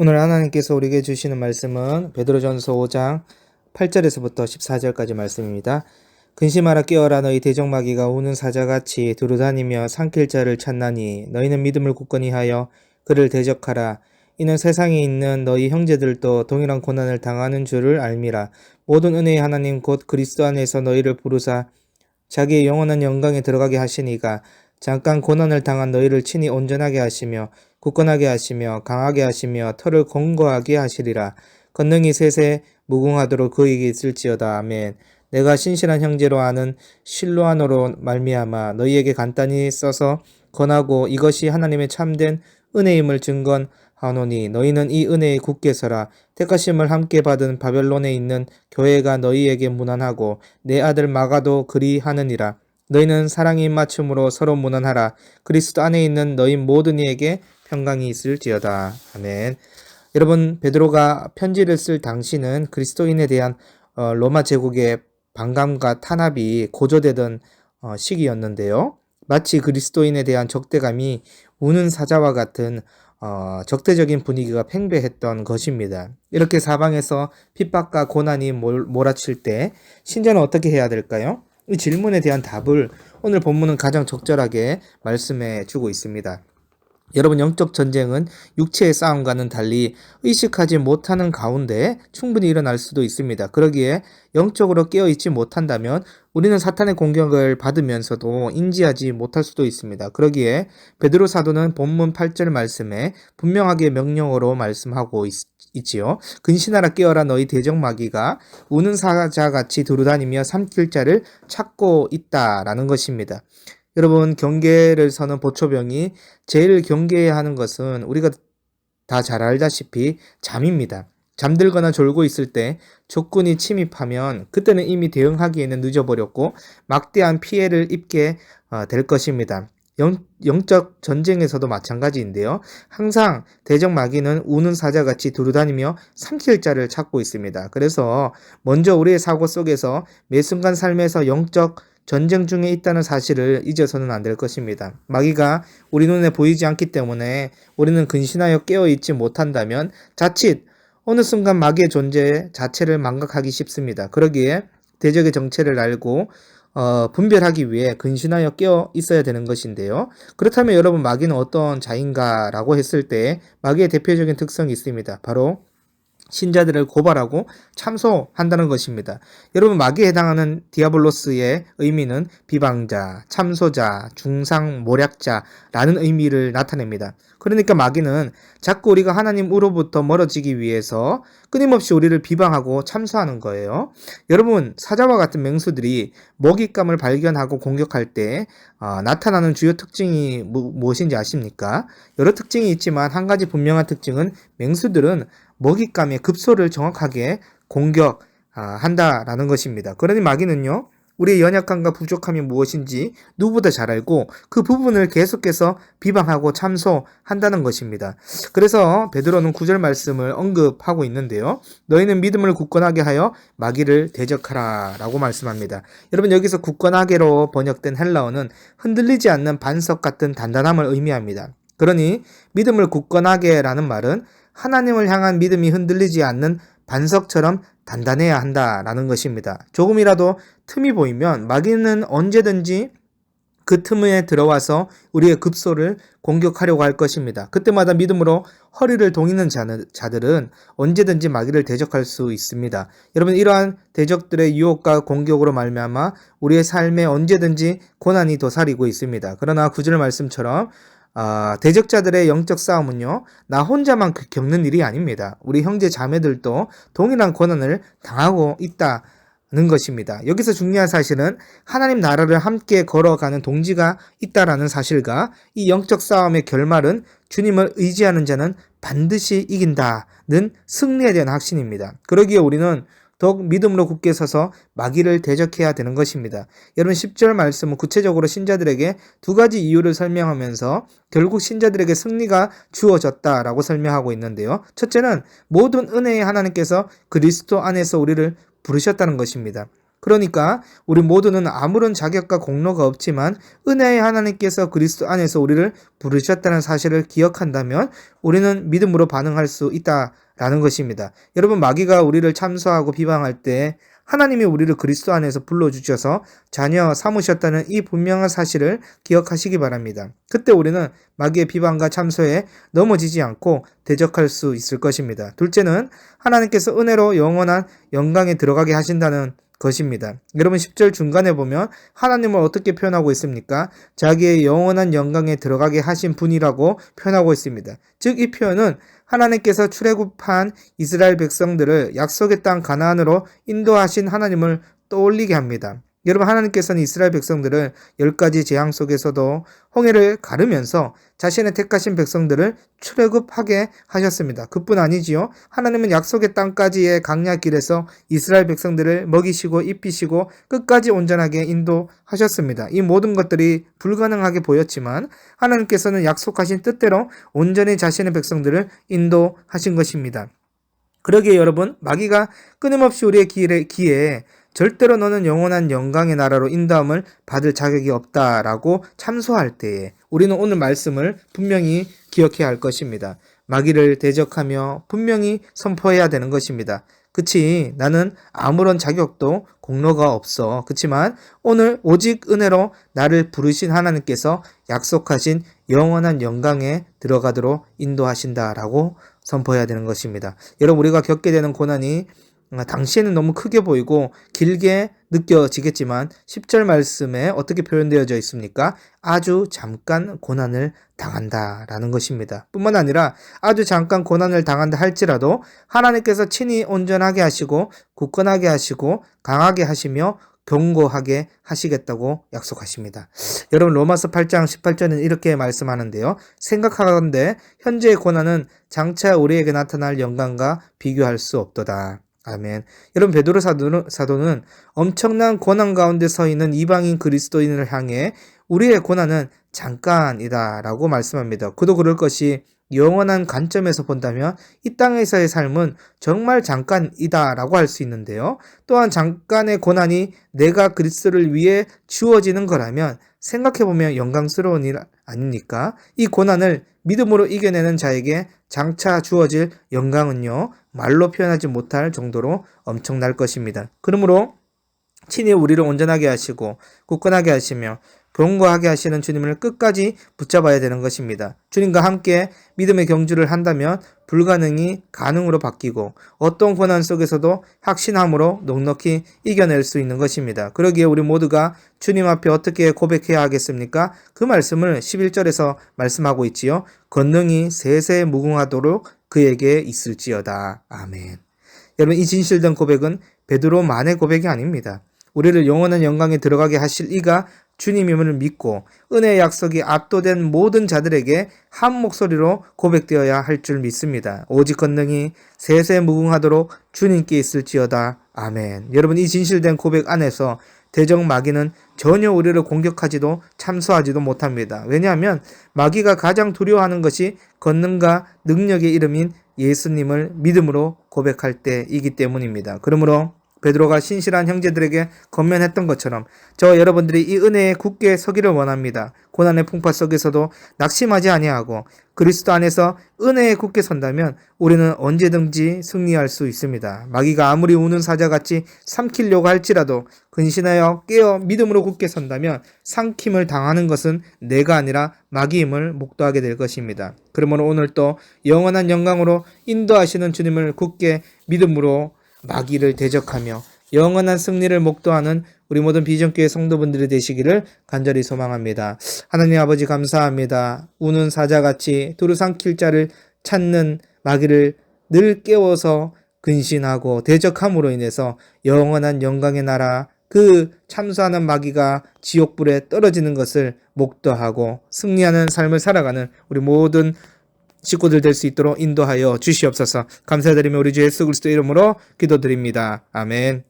오늘 하나님께서 우리에게 주시는 말씀은 베드로전서 5장 8절에서부터 14절까지 말씀입니다. 근심하라 깨어라 너희 대적마귀가 우는 사자같이 두루다니며 삼킬 자를 찾나니 너희는 믿음을 굳건히 하여 그를 대적하라. 이는 세상에 있는 너희 형제들도 동일한 고난을 당하는 줄을 알미라. 모든 은혜의 하나님 곧 그리스도 안에서 너희를 부르사 자기의 영원한 영광에 들어가게 하시니가 잠깐 고난을 당한 너희를 친히 온전하게 하시며 굳건하게 하시며 강하게 하시며 털을 공고하게 하시리라. 권능이 셋에 무궁하도록 그에게 있을지어다. 아멘. 내가 신실한 형제로 아는 실로아노로 말미암아 너희에게 간단히 써서 권하고 이것이 하나님의 참된 은혜임을 증언하노니 너희는 이 은혜에 굳게 서라. 택하심을 함께 받은 바벨론에 있는 교회가 너희에게 무난하고 내 아들 마가도 그리하느니라. 너희는 사랑의 입맞춤으로 서로 무난하라. 그리스도 안에 있는 너희 모든 이에게 평강이 있을지어다. 아멘. 여러분 베드로가 편지를 쓸 당시는 그리스도인에 대한 어, 로마 제국의 반감과 탄압이 고조되던 어, 시기였는데요. 마치 그리스도인에 대한 적대감이 우는 사자와 같은 어, 적대적인 분위기가 팽배했던 것입니다. 이렇게 사방에서 핍박과 고난이 몰, 몰아칠 때 신자는 어떻게 해야 될까요? 이 질문에 대한 답을 오늘 본문은 가장 적절하게 말씀해 주고 있습니다. 여러분 영적 전쟁은 육체의 싸움과는 달리 의식하지 못하는 가운데 충분히 일어날 수도 있습니다. 그러기에 영적으로 깨어 있지 못한다면 우리는 사탄의 공격을 받으면서도 인지하지 못할 수도 있습니다. 그러기에 베드로 사도는 본문 8절 말씀에 분명하게 명령어로 말씀하고 있, 있지요. 근신하라 깨어라 너희 대적마귀가 우는 사자같이 두루다니며 삼킬 자를 찾고 있다라는 것입니다. 여러분 경계를 서는 보초병이 제일 경계해야 하는 것은 우리가 다 잘 알다시피 잠입니다. 잠들거나 졸고 있을 때 적군이 침입하면 그때는 이미 대응하기에는 늦어버렸고 막대한 피해를 입게 어, 될 것입니다. 영, 영적 전쟁에서도 마찬가지인데요. 항상 대적 마귀는 우는 사자같이 두루다니며 삼킬 자를 찾고 있습니다. 그래서 먼저 우리의 사고 속에서 매 순간 삶에서 영적 전쟁 중에 있다는 사실을 잊어서는 안 될 것입니다. 마귀가 우리 눈에 보이지 않기 때문에 우리는 근신하여 깨어 있지 못한다면 자칫 어느 순간 마귀의 존재 자체를 망각하기 쉽습니다. 그러기에 대적의 정체를 알고 어, 분별하기 위해 근신하여 깨어 있어야 되는 것인데요. 그렇다면 여러분 마귀는 어떤 자인가라고 했을 때 마귀의 대표적인 특성이 있습니다. 바로 신자들을 고발하고 참소한다는 것입니다. 여러분 마귀에 해당하는 디아블로스의 의미는 비방자, 참소자, 중상 모략자라는 의미를 나타냅니다. 그러니까 마귀는 자꾸 우리가 하나님으로부터 멀어지기 위해서 끊임없이 우리를 비방하고 참소하는 거예요. 여러분 사자와 같은 맹수들이 먹잇감을 발견하고 공격할 때 어, 나타나는 주요 특징이 무, 무엇인지 아십니까? 여러 특징이 있지만 한 가지 분명한 특징은 맹수들은 먹잇감의 급소를 정확하게 공격한다라는 것입니다. 그러니 마귀는요, 우리의 연약함과 부족함이 무엇인지 누구보다 잘 알고 그 부분을 계속해서 비방하고 참소한다는 것입니다. 그래서 베드로는 구절 말씀을 언급하고 있는데요. 너희는 믿음을 굳건하게 하여 마귀를 대적하라 라고 말씀합니다. 여러분 여기서 굳건하게로 번역된 헬라어는 흔들리지 않는 반석 같은 단단함을 의미합니다. 그러니 믿음을 굳건하게라는 말은 하나님을 향한 믿음이 흔들리지 않는 반석처럼 단단해야 한다라는 것입니다. 조금이라도 틈이 보이면 마귀는 언제든지 그 틈에 들어와서 우리의 급소를 공격하려고 할 것입니다. 그때마다 믿음으로 허리를 동이는 자들은 언제든지 마귀를 대적할 수 있습니다. 여러분 이러한 대적들의 유혹과 공격으로 말미암아 우리의 삶에 언제든지 고난이 도사리고 있습니다. 그러나 구절 말씀처럼 아, 대적자들의 영적 싸움은요, 나 혼자만 그 겪는 일이 아닙니다. 우리 형제 자매들도 동일한 고난을 당하고 있다 는 것입니다. 여기서 중요한 사실은 하나님 나라를 함께 걸어가는 동지가 있다라는 사실과 이 영적 싸움의 결말은 주님을 의지하는 자는 반드시 이긴다는 승리에 대한 확신입니다. 그러기에 우리는 더욱 믿음으로 굳게 서서 마귀를 대적해야 되는 것입니다. 여러분 10절 말씀은 구체적으로 신자들에게 두 가지 이유를 설명하면서 결국 신자들에게 승리가 주어졌다라고 설명하고 있는데요. 첫째는 모든 은혜의 하나님께서 그리스도 안에서 우리를 부르셨다는 것입니다. 그러니까 우리 모두는 아무런 자격과 공로가 없지만 은혜의 하나님께서 그리스도 안에서 우리를 부르셨다는 사실을 기억한다면 우리는 믿음으로 반응할 수 있다라는 것입니다. 여러분 마귀가 우리를 참소하고 비방할 때 하나님이 우리를 그리스도 안에서 불러주셔서 자녀 삼으셨다는 이 분명한 사실을 기억하시기 바랍니다. 그때 우리는 마귀의 비방과 참소에 넘어지지 않고 대적할 수 있을 것입니다. 둘째는 하나님께서 은혜로 영원한 영광에 들어가게 하신다는 것입니다. 여러분 10절 중간에 보면 하나님을 어떻게 표현하고 있습니까? 자기의 영원한 영광에 들어가게 하신 분이라고 표현하고 있습니다. 즉 이 표현은 하나님께서 출애굽한 이스라엘 백성들을 약속의 땅 가나안으로 인도하신 하나님을 떠올리게 합니다. 여러분 하나님께서는 이스라엘 백성들을 열 가지 재앙 속에서도 홍해를 가르면서 자신의 택하신 백성들을 출애굽하게 하셨습니다. 그뿐 아니지요. 하나님은 약속의 땅까지의 강야길에서 이스라엘 백성들을 먹이시고 입히시고 끝까지 온전하게 인도하셨습니다. 이 모든 것들이 불가능하게 보였지만 하나님께서는 약속하신 뜻대로 온전히 자신의 백성들을 인도하신 것입니다. 그러기에 여러분 마귀가 끊임없이 우리의 기에 절대로 너는 영원한 영광의 나라로 인도함을 받을 자격이 없다라고 참소할 때에 우리는 오늘 말씀을 분명히 기억해야 할 것입니다. 마귀를 대적하며 분명히 선포해야 되는 것입니다. 그치, 나는 아무런 자격도 공로가 없어. 그치만 오늘 오직 은혜로 나를 부르신 하나님께서 약속하신 영원한 영광에 들어가도록 인도하신다라고 선포해야 되는 것입니다. 여러분, 우리가 겪게 되는 고난이 아, 당시에는 너무 크게 보이고 길게 느껴지겠지만 10절 말씀에 어떻게 표현되어져 있습니까? 아주 잠깐 고난을 당한다 라는 것입니다. 뿐만 아니라 아주 잠깐 고난을 당한다 할지라도 하나님께서 친히 온전하게 하시고 굳건하게 하시고 강하게 하시며 경고하게 하시겠다고 약속하십니다. 여러분 로마서 8장 18절은 이렇게 말씀하는데요. 생각하건대 현재의 고난은 장차 우리에게 나타날 영광과 비교할 수 없도다. 아멘. 여러분 베드로 사도는, 사도는 엄청난 고난 가운데 서 있는 이방인 그리스도인을 향해 우리의 고난은 잠깐이다라고 말씀합니다. 그도 그럴 것이 영원한 관점에서 본다면 이 땅에서의 삶은 정말 잠깐이다라고 할 수 있는데요. 또한 잠깐의 고난이 내가 그리스도를 위해 주어지는 거라면 생각해보면 영광스러운 일 아닙니까? 이 고난을 믿음으로 이겨내는 자에게 장차 주어질 영광은요, 말로 표현하지 못할 정도로 엄청날 것입니다. 그러므로 친히 우리를 온전하게 하시고 굳건하게 하시며 경고하게 하시는 주님을 끝까지 붙잡아야 되는 것입니다. 주님과 함께 믿음의 경주를 한다면 불가능이 가능으로 바뀌고 어떤 고난 속에서도 확신함으로 넉넉히 이겨낼 수 있는 것입니다. 그러기에 우리 모두가 주님 앞에 어떻게 고백해야 하겠습니까? 그 말씀을 11절에서 말씀하고 있지요. 권능이 세세 무궁하도록 그에게 있을지어다. 아멘. 여러분 이 진실된 고백은 베드로만의 고백이 아닙니다. 우리를 영원한 영광에 들어가게 하실 이가 주님임을 믿고 은혜의 약속이 압도된 모든 자들에게 한 목소리로 고백되어야 할 줄 믿습니다. 오직 권능이 세세 무궁하도록 주님께 있을지어다. 아멘. 여러분 이 진실된 고백 안에서 대적 마귀는 전혀 우리를 공격하지도 참소하지도 못합니다. 왜냐하면 마귀가 가장 두려워하는 것이 권능과 능력의 이름인 예수님을 믿음으로 고백할 때이기 때문입니다. 그러므로 베드로가 신실한 형제들에게 건면했던 것처럼 저 여러분들이 이 은혜에 굳게 서기를 원합니다. 고난의 풍파 속에서도 낙심하지 아니하고 그리스도 안에서 은혜에 굳게 선다면 우리는 언제든지 승리할 수 있습니다. 마귀가 아무리 우는 사자같이 삼키려고 할지라도 근신하여 깨어 믿음으로 굳게 선다면 삼킴을 당하는 것은 내가 아니라 마귀임을 목도하게 될 것입니다. 그러므로 오늘 또 영원한 영광으로 인도하시는 주님을 굳게 믿음으로 마귀를 대적하며 영원한 승리를 목도하는 우리 모든 비전교회 성도분들이 되시기를 간절히 소망합니다. 하나님 아버지 감사합니다. 우는 사자같이 두루 삼킬 자를 찾는 마귀를 늘 깨워서 근신하고 대적함으로 인해서 영원한 영광의 나라 그 참수하는 마귀가 지옥불에 떨어지는 것을 목도하고 승리하는 삶을 살아가는 우리 모든 식구들 될 수 있도록 인도하여 주시옵소서. 감사드리며 우리 주 예수 그리스도 이름으로 기도드립니다. 아멘.